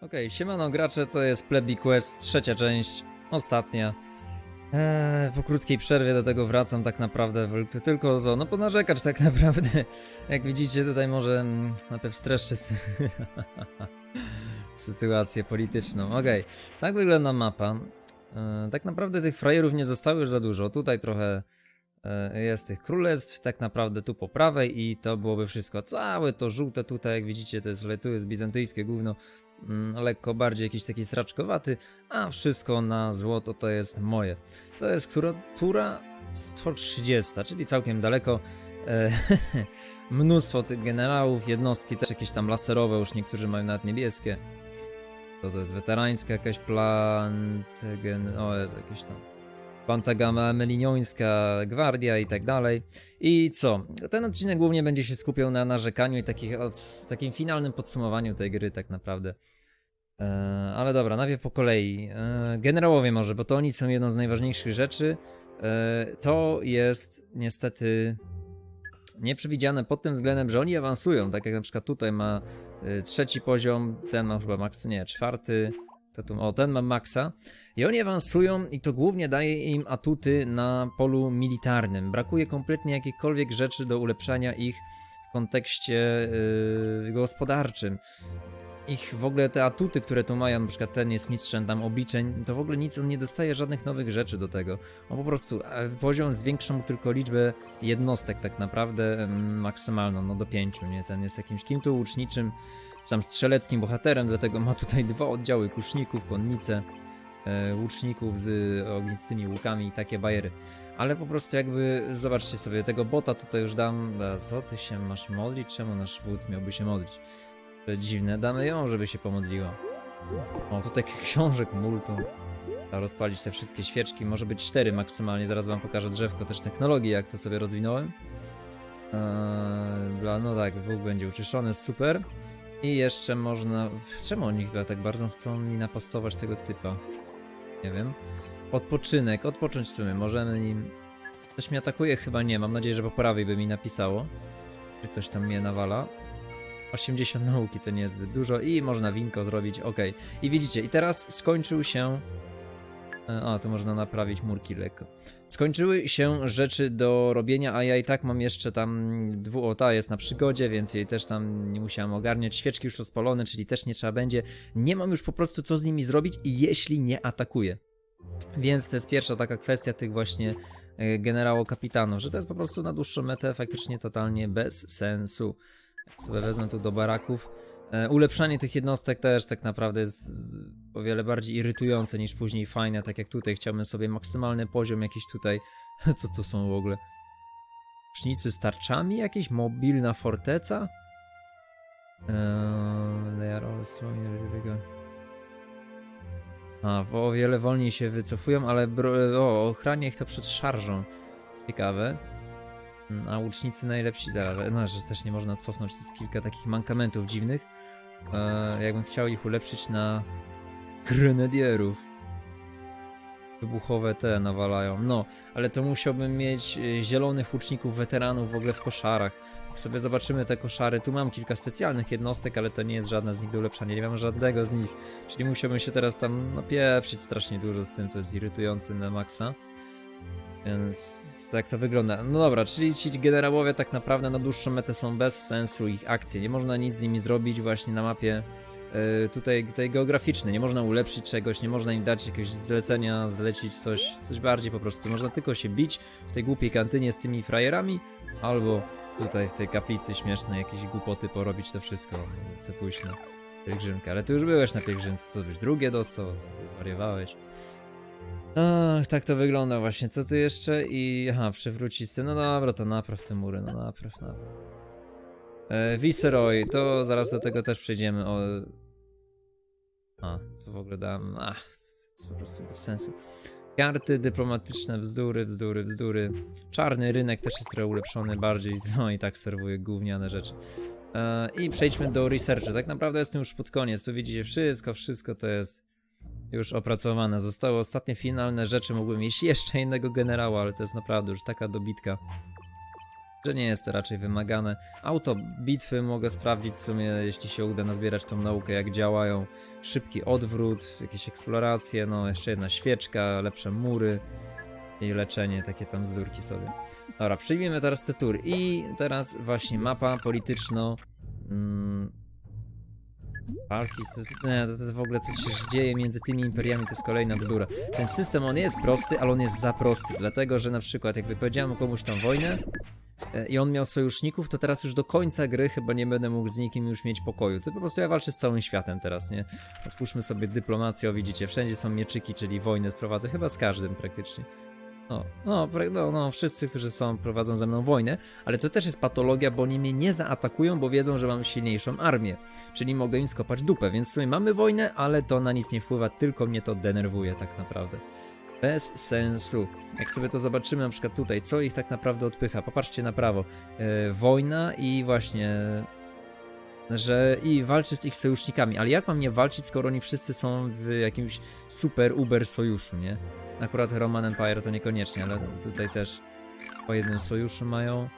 Okej, siemano gracze, to jest Plebi Quest, trzecia część, ostatnia. Eee, po krótkiej przerwie do tego wracam tak naprawdę, tylko zo, no ponarzekać tak naprawdę. Jak widzicie tutaj może mm, najpierw streszczę sy- sytuację polityczną. Okej, tak wygląda mapa. Eee, tak naprawdę tych frajerów nie zostało już za dużo, tutaj trochę e, jest tych królestw, tak naprawdę tu po prawej i to byłoby wszystko. Całe to żółte tutaj, jak widzicie, to jest, tu jest bizantyjskie gówno mm, lekko bardziej jakiś taki sraczkowaty, a wszystko na złoto to jest moje. To jest która tura 130, czyli całkiem daleko. E, mnóstwo tych generałów, jednostki też jakieś tam laserowe, już niektórzy mają nawet niebieskie. To to jest weterańska jakaś plantagen... o jest jakieś tam... Pantagama Meliniońska Gwardia i tak dalej. I co? Ten odcinek głównie będzie się skupiał na narzekaniu i takich, od, takim finalnym podsumowaniu tej gry tak naprawdę. E, ale dobra, najpierw po kolei. E, generałowie może, bo to oni są jedną z najważniejszych rzeczy. E, to jest niestety nieprzewidziane pod tym względem, że oni awansują, tak jak na przykład tutaj ma e, trzeci poziom, ten ma chyba max, nie, czwarty, to tu, o, ten ma maksa. I oni awansują i to głównie daje im atuty na polu militarnym. Brakuje kompletnie jakichkolwiek rzeczy do ulepszania ich w kontekście yy, gospodarczym. Ich w ogóle te atuty, które tu mają, przykład ten jest mistrzem tam obliczeń, to w ogóle nic, on nie dostaje żadnych nowych rzeczy do tego. On po prostu e, poziom zwiększa mu tylko liczbę jednostek tak naprawdę maksymalną, no do pięciu, nie? Ten jest jakimś kim tu łuczniczym, czy tam strzeleckim bohaterem, dlatego ma tutaj dwa oddziały kuszników, konnice, łuczników z ognistymi łukami i takie bajery. Ale po prostu jakby, zobaczcie sobie, tego bota tutaj już dam, co ty się masz modlić? Czemu nasz wódz miałby się modlić? To dziwne, damy ją, żeby się pomodliła. O, tutaj książek multum. Rozpalić te wszystkie świeczki, może być cztery maksymalnie, zaraz wam pokażę drzewko też technologii, jak to sobie rozwinąłem. Eee, no tak, wół będzie uczyszczony, super. I jeszcze można... Czemu oni chyba tak bardzo chcą mi napastować tego typa? Nie wiem. Odpoczynek, odpocząć w sumie, możemy nim... Ktoś mnie atakuje? Chyba nie, mam nadzieję, że po prawej by mi napisało. Czy ktoś tam mnie nawala. 80 nauki to niezbyt dużo i można winko zrobić, ok. I widzicie, i teraz skończył się... E, A, tu można naprawić murki lekko. Skończyły się rzeczy do robienia, a ja i tak mam jeszcze tam dwu, o ta jest na przygodzie, więc jej też tam nie musiałem ogarniać. Świeczki już rozpalone, czyli też nie trzeba będzie. Nie mam już po prostu co z nimi zrobić, jeśli nie atakuje. Więc to jest pierwsza taka kwestia tych właśnie e, generało kapitanów, że to jest po prostu na dłuższą metę faktycznie totalnie bez sensu. Sobie wezmę tu do baraków. E, ulepszanie tych jednostek też tak naprawdę jest o wiele bardziej irytujące niż później fajne, tak jak tutaj chciałbym sobie maksymalny poziom jakiś tutaj. Co to są w ogóle? Łucznicy z tarczami? Jakieś mobilna forteca? Eee. A, o wiele wolniej się wycofują, ale o, ochrania ich to przed szarżą. Ciekawe. Mm, A łucznicy najlepsi zaraz. No, że też nie można cofnąć, to jest kilka takich mankamentów dziwnych. E, jakbym chciał ich ulepszyć na grenadierów. Wybuchowe te nawalają. No, ale to musiałbym mieć e, zielonych łuczników, weteranów w ogóle w koszarach. Sobie zobaczymy te koszary, tu mam kilka specjalnych jednostek, ale to nie jest żadna z nich do ulepszania, nie mam żadnego z nich. Czyli musiałbym się teraz tam napieprzyć strasznie dużo z tym, to jest irytujące na maksa. Więc jak to wygląda? No dobra, czyli ci generałowie tak naprawdę na dłuższą metę są bez sensu ich akcje. Nie można nic z nimi zrobić właśnie na mapie yy, tutaj tej geograficznej. Nie można ulepszyć czegoś, nie można im dać jakiegoś zlecenia, zlecić coś, coś bardziej po prostu. Można tylko się bić w tej głupiej kantynie z tymi frajerami, albo tutaj w tej kaplicy śmiesznej jakieś głupoty porobić to wszystko. Chcę pójść na pielgrzymkę. Ale ty już byłeś na pielgrzymce, co byś drugie dostał? Zwariowałeś? Ach, tak to wygląda właśnie. Co tu jeszcze? I aha, przywrócić. No dobra, to napraw te mury, no napraw, napraw. E, Viceroy, to zaraz do tego też przejdziemy. O... A, to w ogóle dam. Ach, to po prostu bez sensu. Karty dyplomatyczne, bzdury, bzdury, bzdury. Czarny rynek też jest trochę ulepszony bardziej. No i tak serwuje gówniane rzeczy. E, I przejdźmy do researchu. Tak naprawdę jestem już pod koniec. Tu widzicie wszystko, wszystko to jest już opracowane. Zostały ostatnie finalne rzeczy. Mógłbym mieć jeszcze innego generała, ale to jest naprawdę już taka dobitka. że nie jest to raczej wymagane. Auto bitwy mogę sprawdzić w sumie, jeśli się uda nazbierać tą naukę, jak działają. Szybki odwrót, jakieś eksploracje, no jeszcze jedna świeczka, lepsze mury i leczenie, takie tam zdurki sobie. Dobra, przyjmiemy teraz te tury. I teraz właśnie mapa polityczno. Mm, walki, to, to jest w ogóle coś się dzieje między tymi imperiami, to jest kolejna bzdura. Ten system, on jest prosty, ale on jest za prosty, dlatego, że na przykład jak wypowiedziałem komuś tą wojnę e, i on miał sojuszników, to teraz już do końca gry chyba nie będę mógł z nikim już mieć pokoju. To po prostu ja walczę z całym światem teraz, nie? Otwórzmy sobie dyplomację, o widzicie, wszędzie są mieczyki, czyli wojnę prowadzę, chyba z każdym praktycznie. No, no, no, no, wszyscy, którzy są, prowadzą ze mną wojnę, ale to też jest patologia, bo oni mnie nie zaatakują, bo wiedzą, że mam silniejszą armię, czyli mogę im skopać dupę, więc w sumie mamy wojnę, ale to na nic nie wpływa, tylko mnie to denerwuje tak naprawdę. Bez sensu. Jak sobie to zobaczymy na przykład tutaj, co ich tak naprawdę odpycha, popatrzcie na prawo. E, wojna i właśnie że i walczy z ich sojusznikami, ale jak mam nie walczyć, skoro oni wszyscy są w jakimś super uber sojuszu, nie? Akurat Roman Empire to niekoniecznie, ale tutaj też po jednym sojuszu mają.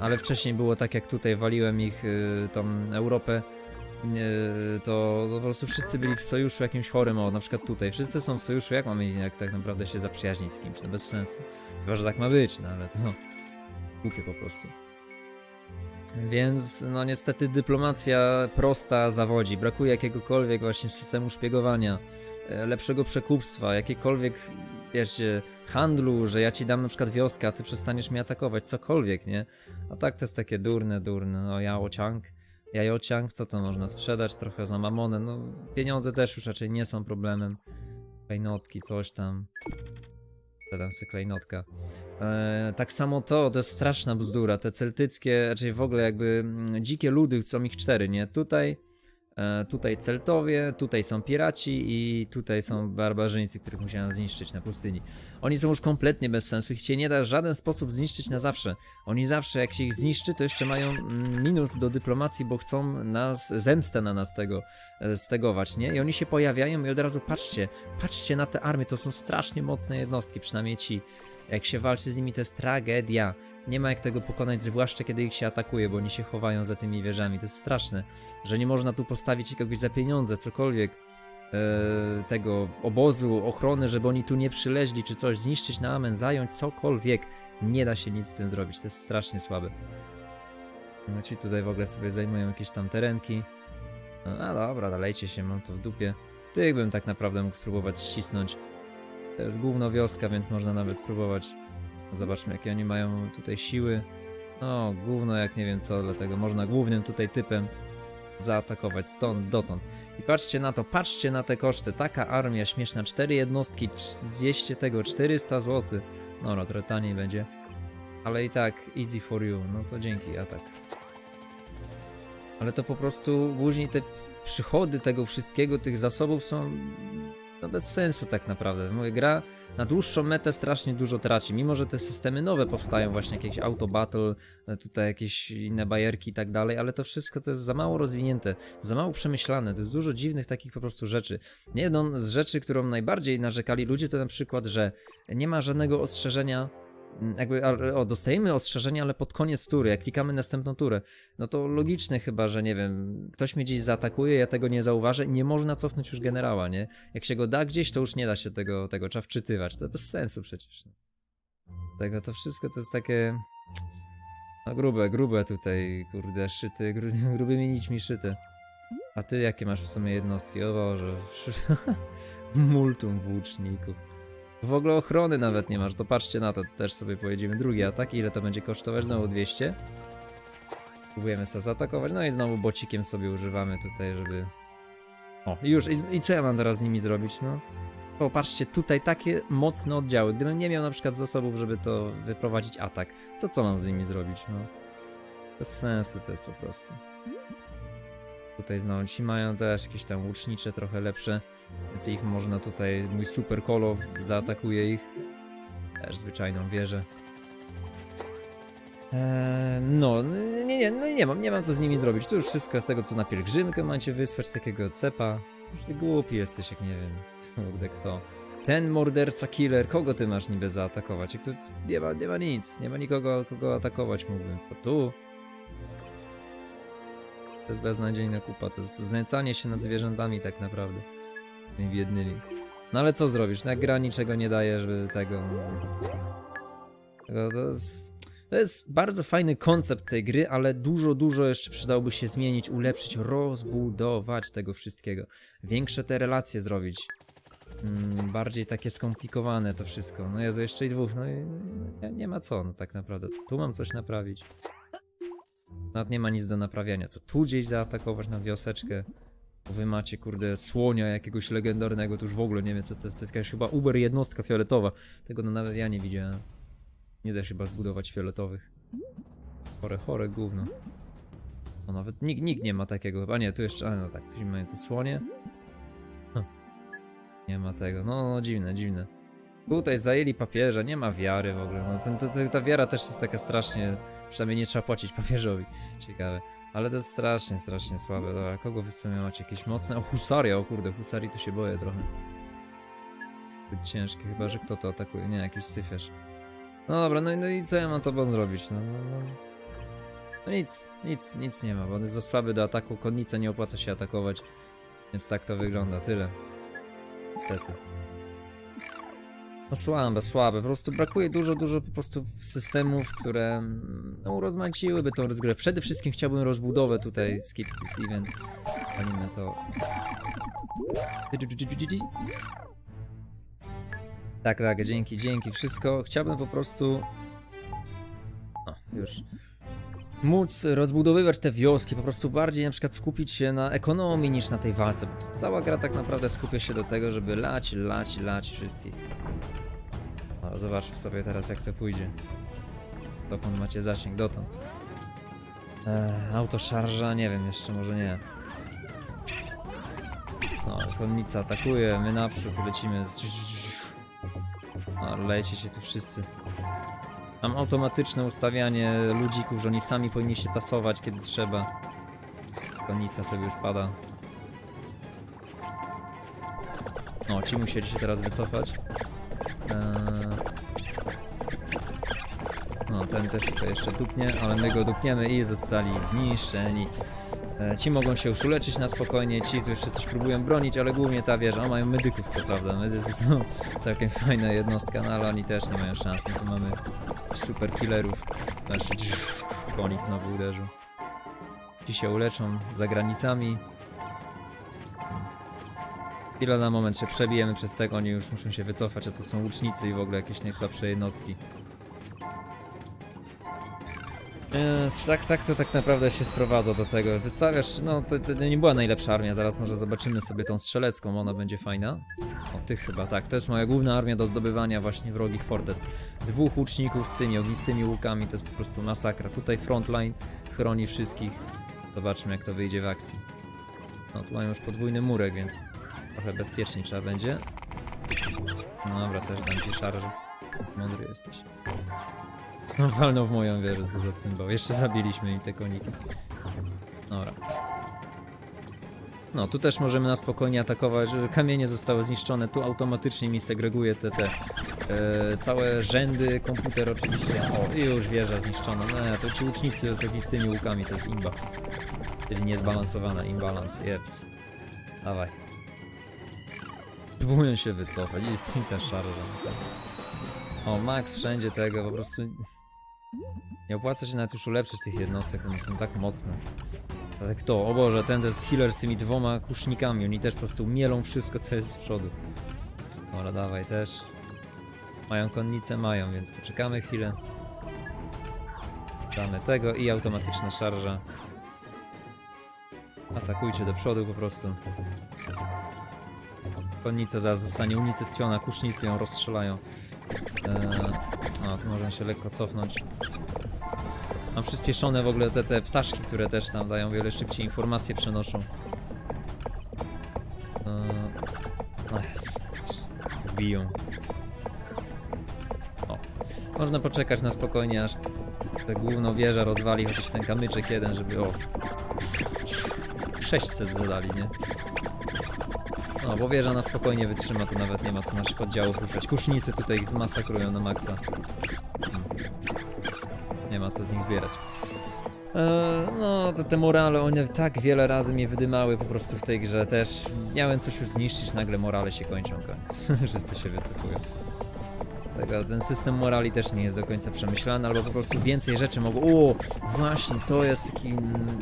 Ale wcześniej było tak, jak tutaj waliłem ich, y, tą Europę, y, to po prostu wszyscy byli w sojuszu jakimś chorym, o na przykład tutaj. Wszyscy są w sojuszu, jak mamy jak tak naprawdę się zaprzyjaźnić z kimś, no bez sensu. Chyba, że tak ma być, no ale to głupie po prostu. Więc no niestety dyplomacja prosta zawodzi. Brakuje jakiegokolwiek właśnie systemu szpiegowania, e, lepszego przekupstwa, jakiekolwiek, wiecie, handlu, że ja ci dam na przykład wioskę, a ty przestaniesz mnie atakować, cokolwiek, nie? A tak to jest takie durne, durne, no jałociąg, jajociąg, co to można sprzedać trochę za mamonę, no pieniądze też już raczej nie są problemem. Klejnotki, coś tam. Sprzedam sobie klejnotka. E, tak samo to, to jest straszna bzdura. Te celtyckie, raczej w ogóle jakby mm, dzikie ludy, są ich cztery, nie? Tutaj, tutaj Celtowie, tutaj są piraci i tutaj są barbarzyńcy, których musiałem zniszczyć na pustyni. Oni są już kompletnie bez sensu, ich się nie da w żaden sposób zniszczyć na zawsze. Oni zawsze, jak się ich zniszczy, to jeszcze mają mm, minus do dyplomacji, bo chcą nas, zemstę na nas tego e, stegować, nie? I oni się pojawiają i od razu patrzcie, patrzcie na te armie, to są strasznie mocne jednostki, przynajmniej ci. Jak się walczy z nimi, to jest tragedia. Nie ma jak tego pokonać, zwłaszcza kiedy ich się atakuje, bo oni się chowają za tymi wieżami. To jest straszne, że nie można tu postawić kogoś za pieniądze, cokolwiek. e, tego obozu, ochrony, żeby oni tu nie przyleźli, czy coś, zniszczyć na amen, zająć cokolwiek. Nie da się nic z tym zrobić, to jest strasznie słabe. No ci tutaj w ogóle sobie zajmują jakieś tam terenki. No dobra, dalejcie się, mam to w dupie. Tych bym tak naprawdę mógł spróbować ścisnąć. To jest główna wioska, więc można nawet spróbować. Zobaczmy, jakie oni mają tutaj siły. No, gówno jak nie wiem co, dlatego można głównym tutaj typem zaatakować stąd, dotąd. I patrzcie na to, patrzcie na te koszty. Taka armia śmieszna, cztery jednostki, trz- 200 tego, 400 zł. No, no, trochę taniej będzie. Ale i tak, easy for you. No to dzięki, atak. Ale to po prostu później te przychody tego wszystkiego, tych zasobów są no bez sensu tak naprawdę. Mówię, gra na dłuższą metę strasznie dużo traci, mimo że te systemy nowe powstają, właśnie jakieś auto battle, e, tutaj jakieś inne bajerki i tak dalej, ale to wszystko to jest za mało rozwinięte, za mało przemyślane, to jest dużo dziwnych takich po prostu rzeczy. Jedną z rzeczy, którą najbardziej narzekali ludzie, to na przykład, że nie ma żadnego ostrzeżenia jakby, o, dostajemy ostrzeżenia, ale pod koniec tury, jak klikamy następną turę, no to logiczne chyba, że nie wiem, ktoś mnie gdzieś zaatakuje, ja tego nie zauważę, nie można cofnąć już generała, nie? Jak się go da gdzieś, to już nie da się tego, tego trzeba wczytywać, to bez sensu przecież. no. Tego to wszystko to jest takie, no grube, grube tutaj, kurde, szyty, gru, grubymi nićmi szyte. A ty jakie masz w sumie jednostki? O Boże, multum włóczników. W ogóle ochrony nawet nie masz, to patrzcie na to, też sobie pojedziemy drugi atak, ile to będzie kosztować? Znowu 200. Próbujemy sobie zaatakować, no i znowu bocikiem sobie używamy tutaj, żeby... O, już, i, i co ja mam teraz z nimi zrobić, no? Popatrzcie, tutaj takie mocne oddziały, gdybym nie miał na przykład zasobów, żeby to wyprowadzić atak, to co mam z nimi zrobić, no? Bez sensu to jest po prostu. Tutaj znowu ci mają też jakieś tam łucznicze, trochę lepsze. Więc ich można tutaj, mój super kolo zaatakuje ich. Też zwyczajną wieżę. Eee, no, nie, nie, no nie mam, nie mam co z nimi zrobić. Tu już wszystko z tego, co na pielgrzymkę macie wysłać, takiego cepa. Ty głupi jesteś, jak nie wiem, kurde kto. Ten morderca killer, kogo ty masz niby zaatakować? Jak tu nie ma, nie ma nic, nie ma nikogo, kogo atakować mógłbym. Co tu? To jest beznadziejna kupa, to jest znęcanie się nad zwierzętami tak naprawdę. Tymi biednymi. No ale co zrobisz? Jak gra niczego nie daje, żeby tego... Tego to jest... To jest bardzo fajny koncept tej gry, ale dużo, dużo jeszcze przydałoby się zmienić, ulepszyć, rozbudować tego wszystkiego. Większe te relacje zrobić. Mm, bardziej takie skomplikowane to wszystko. No Jezu, jeszcze i dwóch, no i nie, nie ma co, no tak naprawdę. Co tu mam coś naprawić? Nawet nie ma nic do naprawiania. Co tu gdzieś zaatakować na wioseczkę? Wy macie, kurde, słonia jakiegoś legendarnego, to już w ogóle nie wiem co to jest. To jest jakaś chyba Uber jednostka fioletowa. Tego no nawet ja nie widziałem. Nie da się chyba zbudować fioletowych. Chore, chore gówno. No nawet nikt, nikt nie ma takiego chyba. Nie, tu jeszcze, a no tak, tu mają te słonie. Nie ma tego. No, no dziwne, dziwne. Tutaj zajęli papieża, nie ma wiary w ogóle. No, ten, ten, ta wiara też jest taka strasznie. Przynajmniej nie trzeba płacić papieżowi. Ciekawe. Ale to jest strasznie, strasznie słabe. Dobra, kogo wy w sumie macie? Jakieś mocne? O, husaria, o kurde, husarii to się boję trochę. Być ciężkie, chyba że kto to atakuje. Nie, jakiś syfiarz. No dobra, no, i- no i co ja mam tobą zrobić? No, no, no. no nic, nic, nic nie ma, bo on jest za słaby do ataku. Konnicę nie opłaca się atakować. Więc tak to wygląda, tyle. Niestety. No słabe, słabe. Po prostu brakuje dużo, dużo po prostu systemów, które no, urozmaiciłyby tą rozgrywkę. Przede wszystkim chciałbym rozbudowę tutaj skip this event. Palimy to. Tak, tak, dzięki, dzięki, wszystko. Chciałbym po prostu... O, już. Móc rozbudowywać te wioski, po prostu bardziej na przykład skupić się na ekonomii niż na tej walce. Bo cała gra tak naprawdę skupia się do tego, żeby lać, lać, lać wszystkich. O, zobaczmy sobie teraz jak to pójdzie. Dokąd macie zasięg? Dotąd. Eee, autoszarża? Nie wiem, jeszcze może nie. No, konnica atakuje, my naprzód lecimy. No, lejcie się tu wszyscy. Mam automatyczne ustawianie ludzików, że oni sami powinni się tasować, kiedy trzeba. Konica sobie już pada. No, ci musieli się teraz wycofać. Eee... ten też tutaj jeszcze dupnie, ale my go dupniemy i zostali zniszczeni. E, Ci mogą się już uleczyć na spokojnie, ci tu jeszcze coś próbują bronić, ale głównie ta wieża. Mają medyków co prawda, medycy są całkiem fajna jednostka, no ale oni też nie mają szans. My tu mamy super killerów. Znaczy, konik znowu uderzył. Ci się uleczą za granicami. Chwila na moment się przebijemy przez tego, oni już muszą się wycofać, a to są łucznicy i w ogóle jakieś najsłabsze jednostki. Tak, tak to tak naprawdę się sprowadza do tego. Wystawiasz, no to, to nie była najlepsza armia, zaraz może zobaczymy sobie tą strzelecką, ona będzie fajna. O, tych chyba, tak, to jest moja główna armia do zdobywania właśnie wrogich fortec. Dwóch łuczników z tymi ognistymi łukami, to jest po prostu masakra. Tutaj frontline chroni wszystkich. Zobaczmy jak to wyjdzie w akcji. No, tu mają już podwójny murek, więc trochę bezpieczniej trzeba będzie. No dobra, też dam ci szarże. Mądry jesteś. No, walnął w moją wieżę, za cymbał. Jeszcze zabiliśmy im te koniki. Dobra. No, tu też możemy na spokojnie atakować. Kamienie zostały zniszczone. Tu automatycznie mi segreguje te, te e, całe rzędy. Komputer oczywiście. O, i już wieża zniszczona. No, to ci łucznicy z ognistymi łukami to jest imba. Czyli niezbalansowana imbalans. Jeps. Dawaj. Próbują się wycofać. I, i ta szarża. O, Max wszędzie tego, po prostu... Nie opłaca się nawet już ulepszyć tych jednostek, one są tak mocne. Ale kto? O Boże, ten to jest killer z tymi dwoma kusznikami, oni też po prostu mielą wszystko, co jest z przodu. Dobra, dawaj też. Mają konnicę? Mają, więc poczekamy chwilę. Damy tego i automatyczna szarża. Atakujcie do przodu po prostu. Konnica zaraz zostanie unicestwiona, kusznicy ją rozstrzelają. Eee, o, tu można się lekko cofnąć. Mam przyspieszone w ogóle te, te ptaszki, które też tam dają wiele szybciej informacje przenoszą. Eee. Biją. O. Można poczekać na spokojnie, aż ta główna wieża rozwali chociaż ten kamyczek jeden, żeby o... 600 zadali, nie? No, bo wieża na spokojnie wytrzyma, to nawet nie ma co naszych oddziałów ruszać. Kusznicy tutaj ich zmasakrują na maksa. Hmm. Nie ma co z nich zbierać. Eee, no, to te morale, one tak wiele razy mnie wydymały po prostu w tej grze też. Miałem coś już zniszczyć, nagle morale się kończą, koniec. Wszyscy się wycofują. Ten system morali też nie jest do końca przemyślany, albo po prostu więcej rzeczy mogą... O, właśnie, to jest takie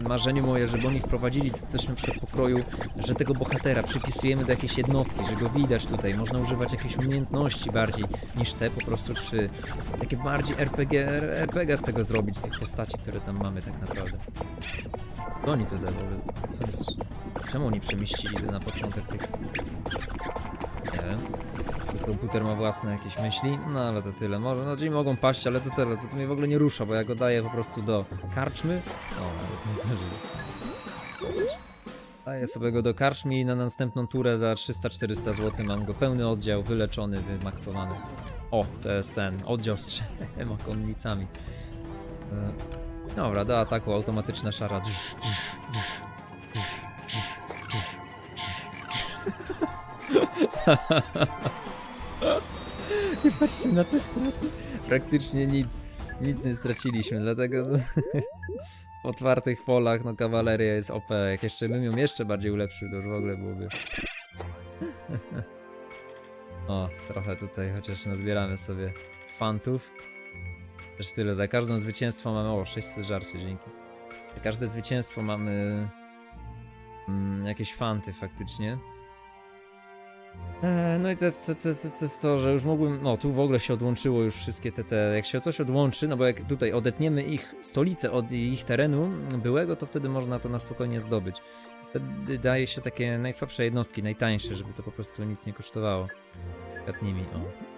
marzenie moje, żeby oni wprowadzili coś na przykład pokroju, że tego bohatera przypisujemy do jakiejś jednostki, że go widać tutaj, można używać jakiejś umiejętności bardziej niż te po prostu, czy takie bardziej RPG, RPG z tego zrobić, z tych postaci, które tam mamy tak naprawdę. Co oni tutaj w ogóle? Co jest? Czemu oni przemieścili to na początek tych... Nie wiem. Komputer ma własne jakieś myśli, no ale to tyle. Może, no czyli mogą paść, ale to tyle. To, to mnie w ogóle nie rusza, bo ja go daję po prostu do karczmy. O, nawet nie zdążyłem. Daję sobie go do karczmy i na następną turę za 300-400 zł mam go pełny oddział, wyleczony, wymaksowany. O, to jest ten oddział z trzema konnicami. E, Dobra, do ataku automatyczna szara. Drz, drz, drz, drz, patrzcie na te straty. Praktycznie nic, nic nie straciliśmy, dlatego no, w otwartych polach no kawaleria jest OP. Jak jeszcze bym ją jeszcze bardziej ulepszył, to już w ogóle byłoby. O, trochę tutaj chociaż nazbieramy sobie fantów. Też tyle, za każde zwycięstwo mamy... O, 600 żarcie, dzięki. Za każde zwycięstwo mamy... Mm, jakieś fanty faktycznie. Eee, no i to jest to, to, to, to jest to, że już mógłbym... No, tu w ogóle się odłączyło już wszystkie te, te... Jak się coś odłączy, no bo jak tutaj odetniemy ich stolicę od ich terenu byłego, to wtedy można to na spokojnie zdobyć. Wtedy daje się takie najsłabsze jednostki, najtańsze, żeby to po prostu nic nie kosztowało. Przed nimi, o.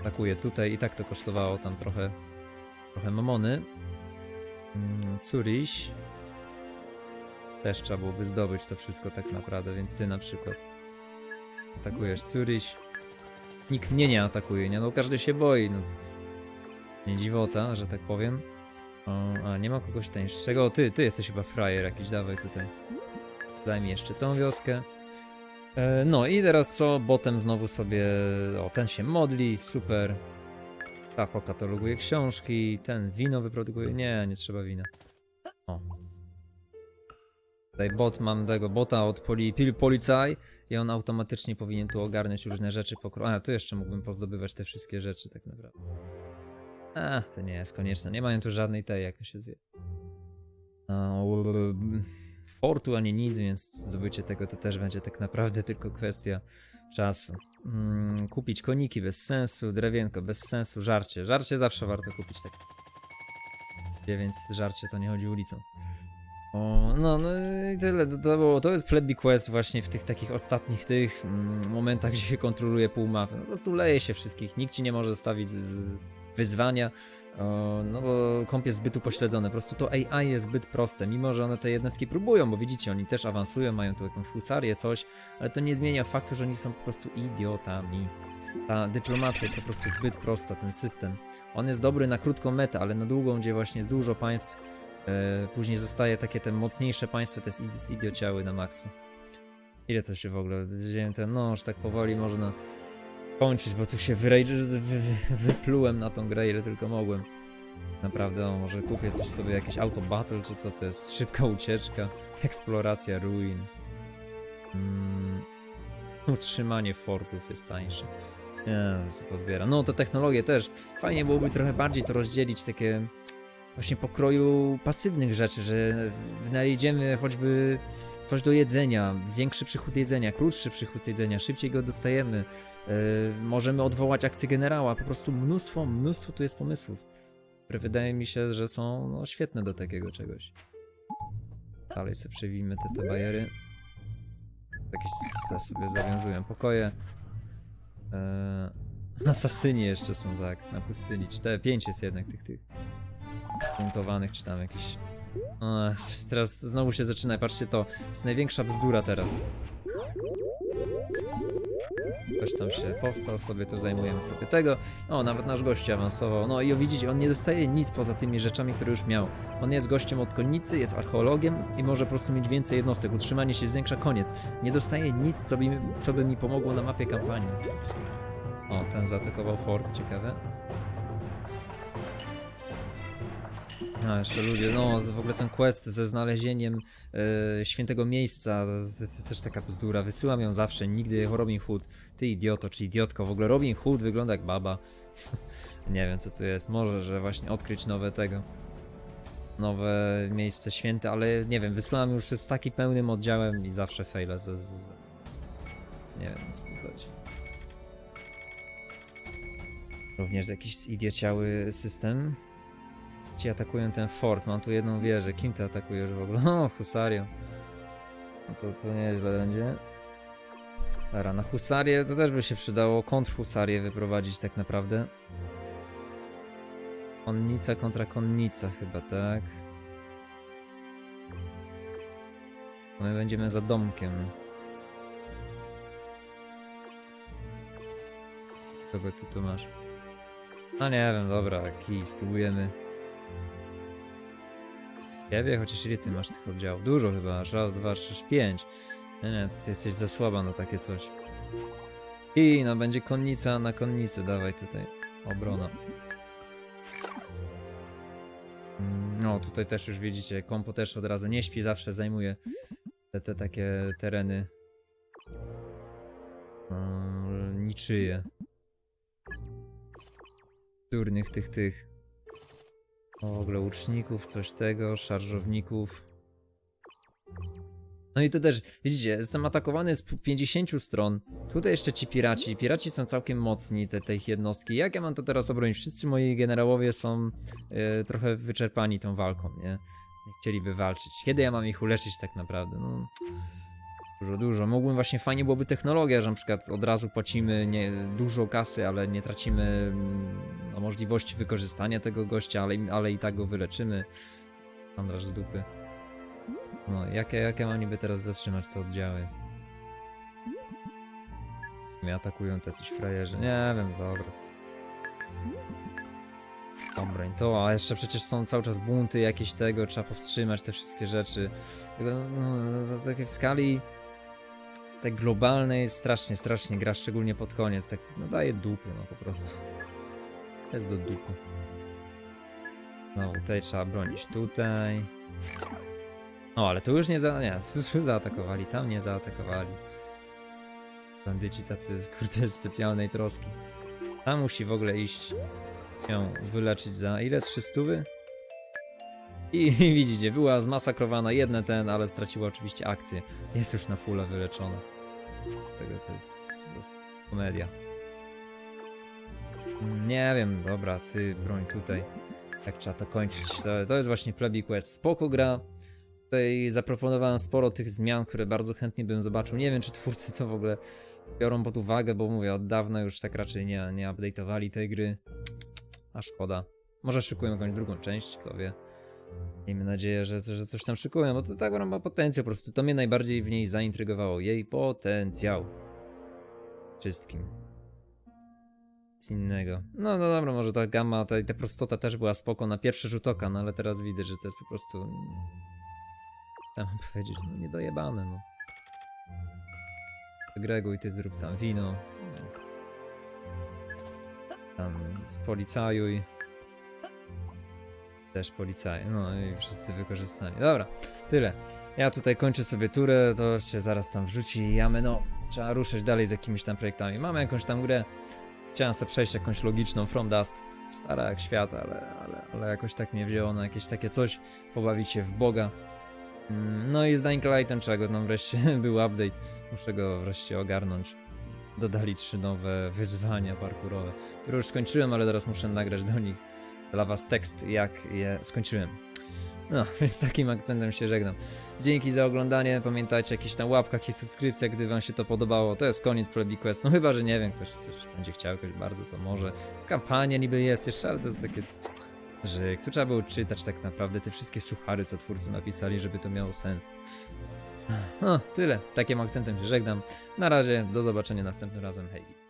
Atakuje tutaj i tak to kosztowało tam trochę... Trochę mamony. Mm, Zurich. Też trzeba byłoby zdobyć to wszystko tak naprawdę, więc ty na przykład atakujesz Zurich. Nikt mnie nie atakuje, nie? No każdy się boi, no. Nie dziwota, że tak powiem. O, a nie ma kogoś tańszego. O, ty, ty jesteś chyba frajer jakiś, dawaj tutaj. Daj mi jeszcze tą wioskę. E, no i teraz co? Botem znowu sobie... O, ten się modli, super. Ta pokataloguje książki, ten wino wyprodukuje. Nie, nie trzeba wina. O. Tutaj bot, mam tego bota od poli, pil, policaj i on automatycznie powinien tu ogarniać różne rzeczy. Pokro... A, tu jeszcze mógłbym pozdobywać te wszystkie rzeczy tak naprawdę. A, to nie jest konieczne. Nie mają tu żadnej tej, jak to się zwie. O, Fortu ani nic, więc zdobycie tego to też będzie tak naprawdę tylko kwestia czasu. Mm, kupić koniki bez sensu, drewienko bez sensu, żarcie. Żarcie zawsze warto kupić tak. Więc żarcie to nie chodzi ulicą. No, no i tyle. To, to, było, to jest Plebby Quest właśnie w tych takich ostatnich tych mm, momentach, gdzie się kontroluje pół mapy. Po prostu leje się wszystkich. Nikt ci nie może stawić wyzwania. No bo komp jest zbyt upośledzony. Po prostu to AI jest zbyt proste. Mimo, że one te jednostki próbują, bo widzicie, oni też awansują, mają tu jakąś husarię, coś, ale to nie zmienia faktu, że oni są po prostu idiotami. Ta dyplomacja jest po prostu zbyt prosta, ten system. On jest dobry na krótką metę, ale na długą, gdzie właśnie jest dużo państw, później zostaje takie te mocniejsze państwo, to jest idiociały na maksa. Ile to się w ogóle, wziąłem ten, no, że tak powoli można kończyć, bo tu się wyraj- wy, wy, wyplułem na tą grę, ile tylko mogłem. Naprawdę, o, może kupię coś sobie, jakieś auto battle, czy co to jest, szybka ucieczka, eksploracja ruin. Mm, utrzymanie fortów jest tańsze. Sobie pozbiera. No, te technologie też. Fajnie byłoby trochę bardziej to rozdzielić, takie właśnie pokroju pasywnych rzeczy, że wynajdziemy choćby coś do jedzenia, większy przychód jedzenia, krótszy przychód jedzenia, szybciej go dostajemy. Yy, możemy odwołać akcję generała, po prostu mnóstwo, mnóstwo tu jest pomysłów, które wydaje mi się, że są no, świetne do takiego czegoś. Dalej sobie przewijmy te, te bajery. Jakieś sobie zawiązują pokoje. Yy, asasyni jeszcze są, tak, na pustyni. Cztery, pięć jest jednak tych, tych buntowanych, czy tam jakiś... O, teraz znowu się zaczyna, patrzcie to, jest największa bzdura teraz. Ktoś tam się powstał sobie, to zajmujemy sobie tego. O, nawet nasz gość awansował. No i widzicie, on nie dostaje nic poza tymi rzeczami, które już miał. On jest gościem od konnicy, jest archeologiem i może po prostu mieć więcej jednostek. Utrzymanie się zwiększa, koniec. Nie dostaje nic, co by, mi- co by mi pomogło na mapie kampanii. O, ten zaatakował fort, ciekawe. A, jeszcze ludzie, no w ogóle ten quest ze znalezieniem e, świętego miejsca, to jest- to jest też taka bzdura, wysyłam ją zawsze, nigdy Robin Hood, ty idioto, czy idiotko, w ogóle Robin Hood wygląda jak baba. Nie wiem co tu jest, może, że właśnie odkryć nowe tego, nowe miejsce święte, ale nie wiem, wysyłam już z taki pełnym oddziałem i zawsze faila. Z... Nie wiem co tu chodzi. Również jakiś zidiociały system. Ci atakują ten fort. Mam tu jedną wieżę. Kim ty atakujesz w ogóle? O, husario. No to, to nieźle będzie. Dobra, na husarię to też by się przydało kontrhusarię wyprowadzić tak naprawdę. Konnica kontra konnica chyba, tak? My będziemy za domkiem. Kogo ty tu masz? No nie wiem, dobra, kij, spróbujemy. Ciebie? Chociaż ile ty masz tych oddziałów? Dużo chyba, aż raz, dwa, trzy, pięć. Nie, nie, ty jesteś za słaba na takie coś. I no, będzie konnica na konnicy, dawaj tutaj. Obrona. Mm, No, tutaj też już widzicie, kompo też od razu nie śpi, zawsze zajmuje te, te takie tereny mm, niczyje. Durnych tych, tych. W ogóle coś tego, szarżowników. No i to też, widzicie, jestem atakowany z pu- 50 stron. Tutaj jeszcze ci piraci. Piraci są całkiem mocni, te, te ich jednostki. Jak ja mam to teraz obronić? Wszyscy moi generałowie są e, trochę wyczerpani tą walką, nie? Nie chcieliby walczyć. Kiedy ja mam ich uleczyć tak naprawdę? No, dużo, dużo. Mógłbym właśnie, fajnie byłoby technologia, że na przykład od razu płacimy nie, dużo kasy, ale nie tracimy mm, no, możliwości wykorzystania tego gościa, ale, ale i tak go wyleczymy. Andraż z dupy. No, jakie, jakie mam niby teraz zatrzymać te oddziały? Mnie atakują te coś frajerzy. Nie wiem, dobra. Dobra, to, a jeszcze przecież są cały czas bunty jakieś tego, trzeba powstrzymać te wszystkie rzeczy. No, no, to takie w skali tak globalnej strasznie, strasznie gra, szczególnie pod koniec. Tak, no daje dupy, no po prostu. Jest do dupy. No, tutaj trzeba bronić, tutaj. O, ale tu już nie za... nie, tu, zaatakowali, tam nie zaatakowali. Bandyci tacy, kurde, specjalnej troski. Tam musi w ogóle iść ją wyleczyć za ile? 300? I, widzicie, była zmasakrowana jedne ten, ale straciła oczywiście akcję. Jest już na fulla wyleczona. Tego to jest po prostu komedia. Nie wiem, dobra, ty broń tutaj. Jak trzeba to kończyć? To, to jest właśnie Plebby Quest. Spoko gra. Tutaj zaproponowałem sporo tych zmian, które bardzo chętnie bym zobaczył. Nie wiem, czy twórcy to w ogóle biorą pod uwagę, bo mówię, od dawna już tak raczej nie, nie update'owali tej gry. A szkoda. Może szykują jakąś drugą część, kto wie. Miejmy nadzieję, że, że coś tam szykują, bo to tak gra ma potencjał po prostu. To mnie najbardziej w niej zaintrygowało. Jej potencjał. Wszystkim. Nic innego. No, no dobra, może ta gamma, ta, ta prostota też była spoko na pierwszy rzut oka, no ale teraz widzę, że to jest po prostu... Co mam powiedzieć, no niedojebane, no. Greguj, ty zrób tam wino. Tam spolicajuj. Też policaj. No i wszyscy wykorzystani. Dobra, tyle. Ja tutaj kończę sobie turę, to się zaraz tam wrzuci i jamy. No, trzeba ruszyć dalej z jakimiś tam projektami. Mamy jakąś tam grę. Chciałem sobie przejść jakąś logiczną From Dust. Stara jak świat, ale, ale, ale jakoś tak mnie wzięło na jakieś takie coś. Pobawić się w Boga. Mm, No i z Dying Lightem trzeba go tam wreszcie był update. Muszę go wreszcie ogarnąć. Dodali trzy nowe wyzwania parkurowe, które już skończyłem, ale teraz muszę nagrać do nich dla was tekst, jak je skończyłem. No, więc takim akcentem się żegnam. Dzięki za oglądanie. Pamiętajcie o jakichś tam łapkach i subskrypcjach, gdy wam się to podobało. To jest koniec Plebby Quest. No chyba, że nie wiem, ktoś coś będzie chciał jakoś bardzo, to może. Kampania niby jest jeszcze, ale to jest takie... Że tu trzeba było czytać tak naprawdę te wszystkie suchary, co twórcy napisali, żeby to miało sens. No, tyle. Takim akcentem się żegnam. Na razie, do zobaczenia następnym razem. Hej.